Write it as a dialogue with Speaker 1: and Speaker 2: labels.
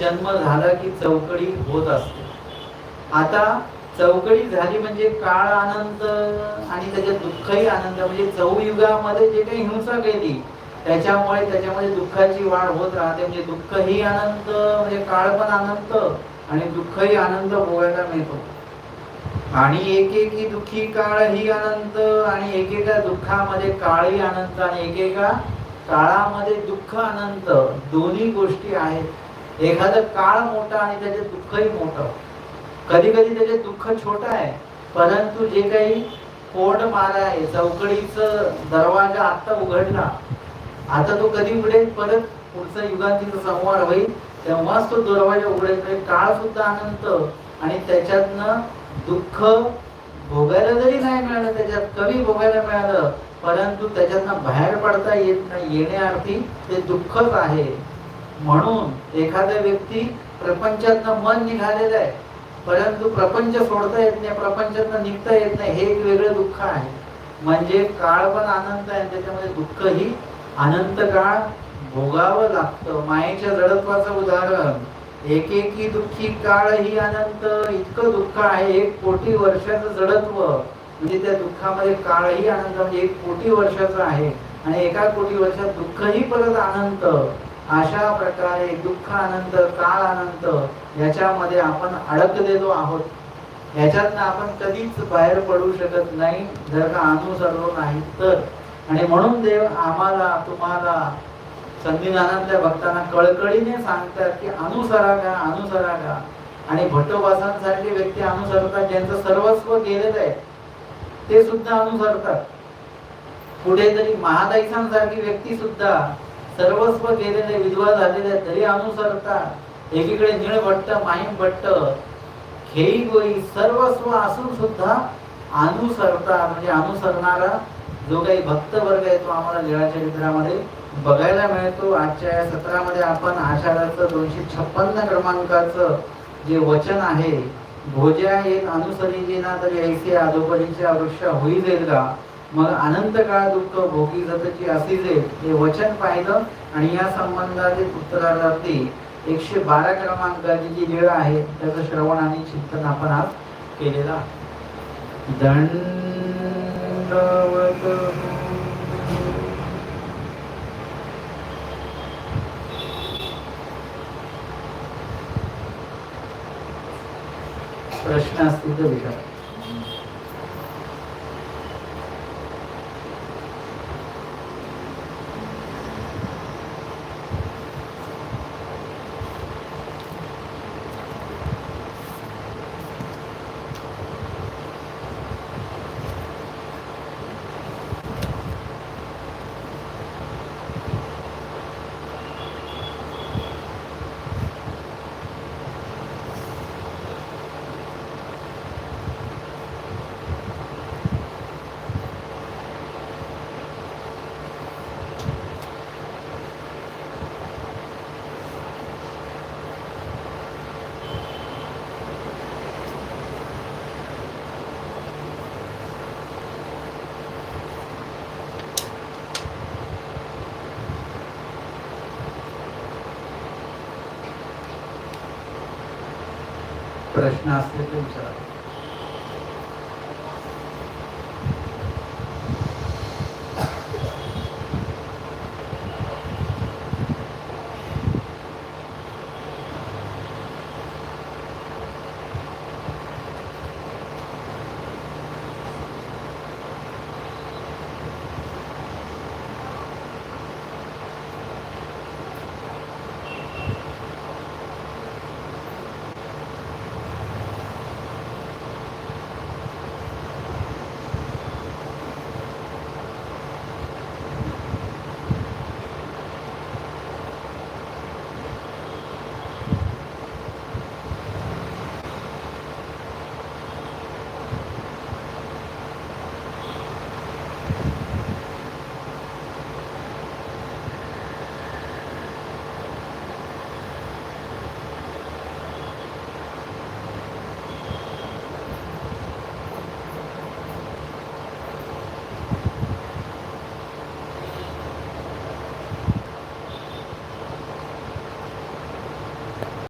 Speaker 1: जन्म झाला की चौकडी होत असते. आता चौकडी झाली म्हणजे काळ आनंद आणि त्याच्यात दुःखही आनंद म्हणजे चौयुगामध्ये जे काही हिंसा केली त्याच्यामुळे त्याच्यामध्ये दुःखाची वाढ होत राहते. म्हणजे दुःखही आनंद म्हणजे काळ पण आनंद आणि दुःखही आनंद भोगायला मिळतो. आणि एकेकी दुःखी काळ ही अनंत आणि एकेका दुःखामध्ये काळही अनंत आणि एकेका काळामध्ये दुःख अनंत दोन्ही गोष्टी आहेत. एखादं काळ मोठा आणि त्याचे दुःखही मोठं. कधी कधी त्याचे दुःख छोट आहे परंतु जे काही कोड मारा आहे चौकडीचं दरवाजा आता उघडला आता तो कधी उघडेल? परत पुढचा युगांतीचा संवार होईल. तेव्हाच तो दरवाजा उघडेल. म्हणजे काळ सुद्धा अनंत आणि त्याच्यातनं दुःख भोगायला जरी नाही मिळालं त्याच्यात कमी भोगायला मिळालं परंतु त्याच्यातनं बाहेर पडता येत नाही. येण्याअर्थी ते दुःखच आहे. म्हणून एखादा व्यक्ती प्रपंचातनं मन निघालेलं आहे परंतु प्रपंच सोडता येत नाही प्रपंचातनं निघता येत नाही हे एक वेगळं दुःख आहे. म्हणजे काळ पण आनंद आहे त्याच्यामध्ये त्याच्यामध्ये दुःखही अनंत काळ भोगावं लागतं. मायेच्या जडत्वाचं उदाहरण एकेकी दुःखी काळ ही अनंत. इतकं दुःख आहे एक कोटी वर्षाचं जडत्व. म्हणजे त्या दुःखामध्ये काळही आनंद म्हणजे एक कोटी वर्षाचा आहे. आणि एका कोटी वर्षात दुःखही परत अनंत. अशा प्रकारे दुःख आनंद काळ अनंत याच्यामध्ये आपण अडकलेलो आहोत. याच्यातनं आपण कधीच बाहेर पडू शकत नाही जर का अनुसरलो नाही तर. आणि म्हणून देव आम्हाला तुम्हाला संविधानातल्या भक्तांना कळकळीने सांगतात की अनुसरा का अनुसरा का आणि भट्टोपासांसारखे व्यक्ती अनुसरतात ज्यांचं सर्वस्व गेलेलं आहे ते सुद्धा अनुसरतात. कुठेतरी महादाईसांसारखी व्यक्ती सुद्धा सर्वस्व गेलेले विधवा झालेले तरी अनुसरता एकीकडे निळ भट्ट माहीम भट्ट खेई गोई सर्वस्व असून सुद्धा अनुसरता म्हणजे अनुसरणारा जो काही भक्त वर्ग आहे तो आम्हाला लीळाचरित्रामध्ये बघायला मिळतो. आजच्या या सत्रामध्ये आपण आषाढाचं दोनशे छप्पन्न क्रमांकाचं जे वचन आहे भोज्या येत ना तरी ऐसे अधोपरीच्या वृक्ष होई जाईल का? मग अनंत काळ दुःख भोगी जतची असी हे वचन पाहिलं आणि या संबंधाचे उत्तरार्थी एकशे बारा क्रमांकाची जी वेळ आहे त्याचं श्रवण आणि चिंतन आपण आज केलेला दंडवत. प्रश्न असतील तर विचार. प्रश्न असतील तर विचारा